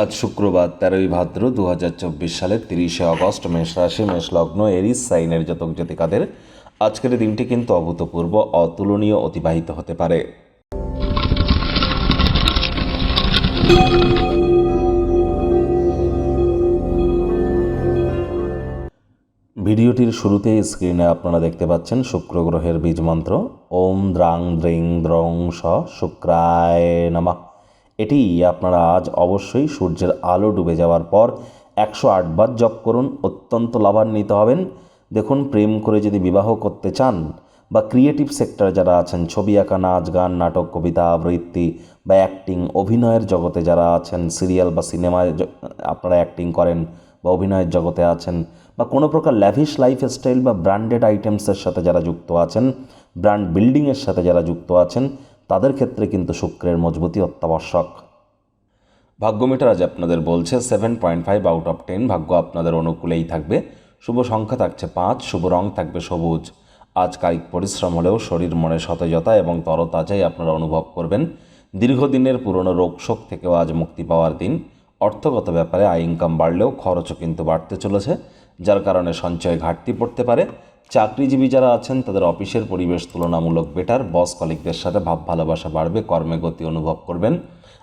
আজ শুক্রবার তেরোই ভাদ্র দু হাজার চব্বিশ সালের তিরিশে আগস্ট মেষ রাশি, মেষ লগ্ন, এরিস, সাইনের জাতক জাতিকাদের আজকের দিনটি কিন্তু অভূতপূর্ব, অতুলনীয়, অতিবাহিত হতে পারে। ভিডিওটির শুরুতে স্ক্রিনে আপনারা দেখতে পাচ্ছেন শুক্র গ্রহের বীজ মন্ত্র। ওম দ্রাং দ্রিং দ্রং স শুক্রায় নমঃ। এটি আপনারা আজ অবশ্যই সূর্যের আলো ডুবে যাওয়ার পর একশো আটবার জপ করুন, অত্যন্ত লাভান্বিত হবেন। দেখুন, প্রেম করে যদি বিবাহ করতে চান বা ক্রিয়েটিভ সেক্টর যারা আছেন, ছবি আঁকা, নাচ, গান, নাটক, কবিতা, আবৃত্তি বা অ্যাক্টিং অভিনয়ের জগতে যারা আছেন সিরিয়াল বা সিনেমায় আপনারা অ্যাক্টিং করেন বা অভিনয়ের জগতে আছেন বা কোনো প্রকার ল্যাভিশ লাইফস্টাইল বা ব্র্যান্ডেড আইটেমসের সাথে যারা যুক্ত আছেন ব্র্যান্ড বিল্ডিংয়ের সাথে যারা যুক্ত আছেন তাদের ক্ষেত্রে কিন্তু শুক্রের মজবুতি অত্যাবশ্যক। ভাগ্যমিটার আজ আপনাদের বলছে seven point five out of ten ভাগ্য আপনাদের অনুকূলেই থাকবে। শুভ সংখ্যা থাকছে পাঁচ, শুভ রং থাকবে সবুজ। আজ কায়িক পরিশ্রম হলেও শরীর মনে সতেজতা এবং তরতাজাই আপনারা অনুভব করবেন। দীর্ঘদিনের পুরনো রোগশোক থেকেও আজ মুক্তি পাওয়ার দিন। অর্থগত ব্যাপারে আয় ইনকাম বাড়লেও খরচও কিন্তু বাড়তে চলেছে, যার কারণে সঞ্চয় ঘাটতি পড়তে পারে। চাকরিজীবী যারা আছেন, তাদের অফিসের পরিবেশ তুলনামূলক বেটার বস কলিকদের সাথে ভাব ভালোবাসা বাড়বে, কর্মে গতি অনুভব করবেন।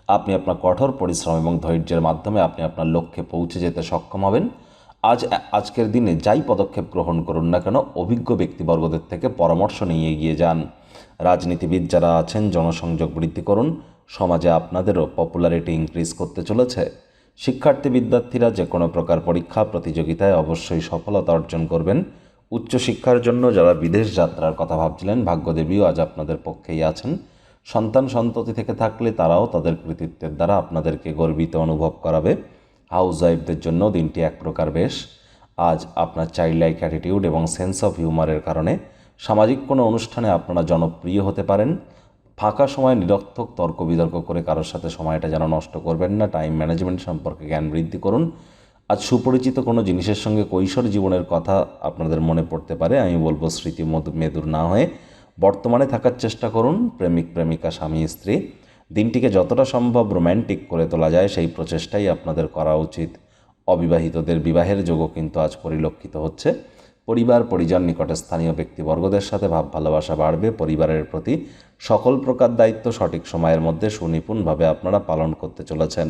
আপনি আপনার কঠোর পরিশ্রম এবং ধৈর্যের মাধ্যমে আপনি আপনার লক্ষ্যে পৌঁছে যেতে সক্ষম হবেন। আজ, আজকের দিনে যাই পদক্ষেপ গ্রহণ করুন না কেন, অভিজ্ঞ ব্যক্তিবর্গদের থেকে পরামর্শ নিয়ে এগিয়ে যান। রাজনীতিবিদ যারা আছেন, জনসংযোগ বৃদ্ধি করুন। সমাজে আপনাদেরও পপুলারিটি ইনক্রিজ করতে চলেছে। শিক্ষার্থী বিদ্যার্থীরা যে কোনো প্রকার পরীক্ষা, প্রতিযোগিতায় অবশ্যই সফলতা অর্জন করবেন। উচ্চশিক্ষার জন্য যারা বিদেশ যাত্রার কথা ভাবছিলেন, ভাগ্যদেবীও আজ আপনাদের পক্ষেই আছেন। সন্তান সন্ততি থেকে থাকলে তারাও তাদের কৃতিত্বের দ্বারা আপনাদেরকে গর্বিত অনুভব করাবে। হাউস ওয়াইফদের জন্য দিনটি এক প্রকার বেশ। আজ আপনার চাইল্ড লাইক অ্যাটিটিউড এবং সেন্স অফ হিউমারের কারণে সামাজিক কোনো অনুষ্ঠানে আপনারা জনপ্রিয় হতে পারেন। ফাঁকা সময়, নিরর্থক তর্ক বিতর্ক করে কারোর সাথে সময়টা যেন নষ্ট করবেন না। টাইম ম্যানেজমেন্ট সম্পর্কে জ্ঞান বৃদ্ধি করুন। আজ সুপরিচিত কোনো জিনিসের সঙ্গে কৈশোর জীবনের কথা আপনাদের মনে পড়তে পারে, আমি বলব স্মৃতি মেদুর না হয়ে বর্তমানে থাকার চেষ্টা করুন, প্রেমিক, প্রেমিকা, স্বামী, স্ত্রী। দিনটিকে যতটা সম্ভব রোম্যান্টিক করে তোলা যায়, সেই প্রচেষ্টাই আপনাদের করা উচিত। অবিবাহিতদের বিবাহের যোগও কিন্তু আজ পরিলক্ষিত হচ্ছে। পরিবার, পরিজন, নিকটে স্থানীয় ব্যক্তিবর্গদের সাথে ভাব ভালোবাসা বাড়বে, পরিবারের প্রতি সকল প্রকার দায়িত্ব সঠিক সময়ের মধ্যে সুনিপুণভাবে আপনারা পালন করতে চলেছেন।